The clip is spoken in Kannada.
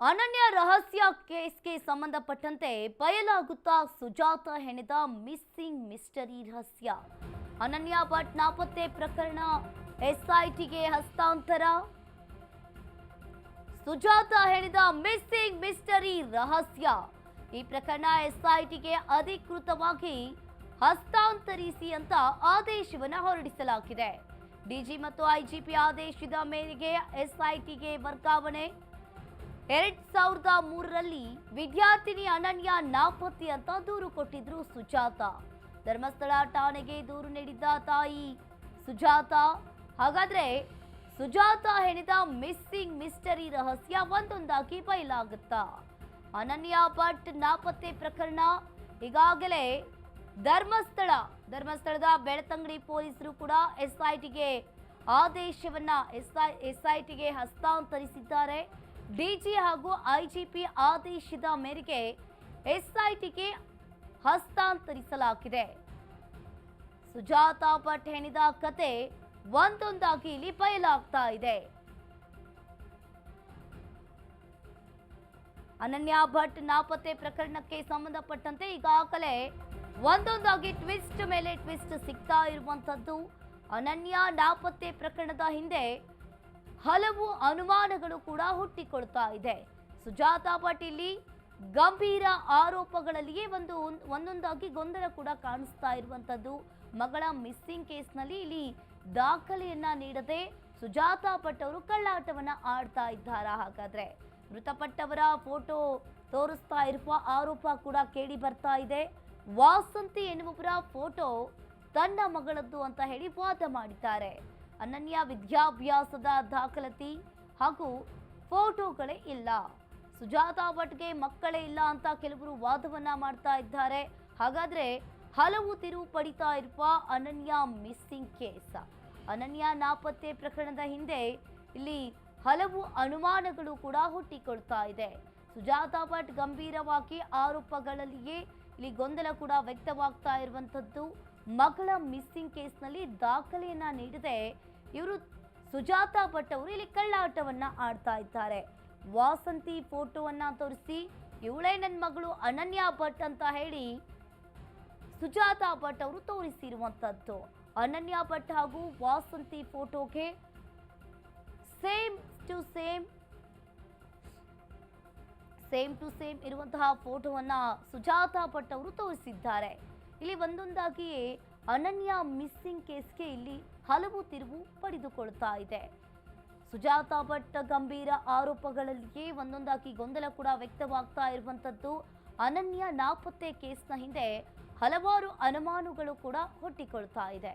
ಅನನ್ಯ ರಹಸ್ಯ ಕೇಸ್ಗೆ ಸಂಬಂಧಪಟ್ಟಂತೆ ಬಯಲಾಗುತ್ತಾ ಸುಜಾತ ಹೆಣೆದ ಮಿಸ್ಸಿಂಗ್ ಮಿಸ್ಟರಿ ರಹಸ್ಯ. ಅನನ್ಯ ಭಟ್ ನಾಪತ್ತೆ ಪ್ರಕರಣ, ಎಸ್ಐಟಿಗೆ ಹಸ್ತಾಂತರ. ಸುಜಾತ ಹೆಣೆದ ಮಿಸ್ಸಿಂಗ್ ಮಿಸ್ಟರಿ ರಹಸ್ಯ. ಈ ಪ್ರಕರಣ ಎಸ್ಐಟಿಗೆ ಅಧಿಕೃತವಾಗಿ ಹಸ್ತಾಂತರಿಸಿ ಅಂತ ಆದೇಶವನ್ನು ಹೊರಡಿಸಲಾಗಿದೆ. ಡಿಜಿ ಮತ್ತು ಐಜಿಪಿ ಆದೇಶದ ಮೇರೆಗೆ ಎಸ್ಐಟಿಗೆ ವರ್ಗಾವಣೆ ಎರಡ್ ಸಾವಿರದ ಮೂರರಲ್ಲಿ ವಿದ್ಯಾರ್ಥಿನಿ ಅನನ್ಯ ನಾಪತ್ತೆ ಅಂತ ದೂರು ಕೊಟ್ಟಿದ್ರು ಸುಜಾತ. ಧರ್ಮಸ್ಥಳ ಠಾಣೆಗೆ ದೂರು ನೀಡಿದ್ದ ತಾಯಿ ಸುಜಾತ. ಹಾಗಾದ್ರೆ ಸುಜಾತ ಹೆಣೆದ ಮಿಸ್ಸಿಂಗ್ ಮಿಸ್ಟರಿ ರಹಸ್ಯ ಒಂದೊಂದಾಗಿ ಬಯಲಾಗುತ್ತಾ? ಅನನ್ಯ ಭಟ್ ನಾಪತ್ತೆ ಪ್ರಕರಣ ಈಗಾಗಲೇ ಧರ್ಮಸ್ಥಳ, ಧರ್ಮಸ್ಥಳದ ಬೆಳತಂಗಡಿ ಪೊಲೀಸರು ಕೂಡ ಎಸ್ಐಟಿಗೆ ಆದೇಶವನ್ನ, ಎಸ್ಐ, ಎಸ್ಐಟಿಗೆ ಹಸ್ತಾಂತರಿಸಿದ್ದಾರೆ. ಡಿಜಿ ಹಾಗೂ ಐಜಿಪಿ ಆದೇಶದ ಮೇರೆಗೆ ಎಸ್ಐಟಿಗೆ ಹಸ್ತಾಂತರಿಸಲಾಗಿದೆ. ಸುಜಾತಾ ಭಟ್ ಹೆಣಿದ ಕತೆ ಒಂದೊಂದಾಗಿ ಇಲ್ಲಿ ಬಯಲಾಗ್ತಾ ಇದೆ. ಅನನ್ಯ ಭಟ್ ನಾಪತ್ತೆ ಪ್ರಕರಣಕ್ಕೆ ಸಂಬಂಧಪಟ್ಟಂತೆ ಈಗಾಗಲೇ ಒಂದೊಂದಾಗಿ ಟ್ವಿಸ್ಟ್ ಮೇಲೆ ಟ್ವಿಸ್ಟ್ ಸಿಗ್ತಾ ಇರುವಂತದ್ದು ಅನನ್ಯ ನಾಪತ್ತೆ ಪ್ರಕರಣದ ಹಿಂದೆ ಹಲವು ಅನುಮಾನಗಳು ಕೂಡ ಹುಟ್ಟಿಕೊಳ್ತಾ ಇದೆ. ಸುಜಾತಾ ಪಾಟೀಲಿ ಗಂಭೀರ ಆರೋಪಗಳಲ್ಲಿಯೇ ಒಂದು ಒಂದೊಂದಾಗಿ ಗೊಂದಲ ಕೂಡ ಕಾಣಿಸ್ತಾ ಇರುವಂತದ್ದು. ಮಗಳ ಮಿಸ್ಸಿಂಗ್ ಕೇಸ್ನಲ್ಲಿ ಇಲ್ಲಿ ದಾಖಲೆಯನ್ನ ನೀಡದೆ ಸುಜಾತಾ ಭಟ್ ಅವರು ಕಳ್ಳಾಟವನ್ನ ಆಡ್ತಾ ಇದ್ದಾರಾ ಹಾಗಾದ್ರೆ? ಮೃತಪಟ್ಟವರ ಫೋಟೋ ತೋರಿಸ್ತಾ ಇರುವ ಆರೋಪ ಕೂಡ ಕೇಳಿ ಬರ್ತಾ ಇದೆ. ವಾಸಂತಿ ಎನ್ನುವವರ ಫೋಟೋ ತನ್ನ ಮಗಳದ್ದು ಅಂತ ಹೇಳಿ ವಾದ ಮಾಡಿದ್ದಾರೆ. ಅನನ್ಯ ವಿದ್ಯಾಭ್ಯಾಸದ ದಾಖಲಾತಿ ಹಾಗೂ ಫೋಟೋಗಳೇ ಇಲ್ಲ. ಸುಜಾತಾ ಭಟ್ಗೆ ಮಕ್ಕಳೇ ಇಲ್ಲ ಅಂತ ಕೆಲವರು ವಾದವನ್ನ ಮಾಡ್ತಾ ಇದ್ದಾರೆ. ಹಾಗಾದ್ರೆ ಹಲವು ತಿರುವು ಪಡಿತಾ ಇರುವ ಅನನ್ಯ ಮಿಸ್ಸಿಂಗ್ ಕೇಸ್. ಅನನ್ಯ ನಾಪತ್ತೆ ಪ್ರಕರಣದ ಹಿಂದೆ ಇಲ್ಲಿ ಹಲವು ಅನುಮಾನಗಳು ಕೂಡ ಹುಟ್ಟಿಕೊಳ್ತಾ ಇದೆ. ಸುಜಾತಾ ಭಟ್ ಗಂಭೀರವಾಗಿ ಆರೋಪಗಳಲ್ಲಿಯೇ ಇಲ್ಲಿ ಗೊಂದಲ ಕೂಡ ವ್ಯಕ್ತವಾಗ್ತಾ ಇರುವಂತದ್ದು ಮಗಳ ಮಿಸ್ಸಿಂಗ್ ಕೇಸ್ನಲ್ಲಿ ದಾಖಲೆಯನ್ನ ನೀಡದೆ. ಇವರು ಸುಜಾತಾ ಭಟ್ ಅವರು ಇಲ್ಲಿ ಕಳ್ಳಾಟವನ್ನ ಆಡ್ತಾ ಇದ್ದಾರೆ. ವಾಸಂತಿ ಫೋಟೋವನ್ನ ತೋರಿಸಿ, ಇವಳೇ ನನ್ನ ಮಗಳು ಅನನ್ಯ ಭಟ್ ಅಂತ ಹೇಳಿ ಸುಜಾತಾ ಭಟ್ ಅವರು ತೋರಿಸಿರುವಂತದ್ದು. ಅನನ್ಯ ಭಟ್ ಹಾಗೂ ವಾಸಂತಿ ಫೋಟೋಗೆ same to same same to same ಇರುವಂತಹ ಫೋಟೋವನ್ನ ಸುಜಾತಾ ಭಟ್ ಅವರು ತೋರಿಸಿದ್ದಾರೆ. ಇಲ್ಲಿ ಒಂದೊಂದಾಗಿಯೇ ಅನನ್ಯ ಮಿಸ್ಸಿಂಗ್ ಕೇಸ್ಗೆ ಇಲ್ಲಿ ಹಲವು ತಿರುವು ಪಡೆದುಕೊಳ್ತಾ ಇದೆ. ಸುಜಾತಾ ಭಟ್ ಗಂಭೀರ ಆರೋಪಗಳಲ್ಲಿಯೇ ಒಂದೊಂದಾಗಿ ಗೊಂದಲ ಕೂಡ ವ್ಯಕ್ತವಾಗ್ತಾ ಇರುವಂಥದ್ದು ಅನನ್ಯ ನಾಪತ್ತೆ ಕೇಸ್ನ ಹಿಂದೆ ಹಲವಾರು ಅನುಮಾನಗಳು ಕೂಡ ಹುಟ್ಟಿಕೊಳ್ತಾ ಇದೆ.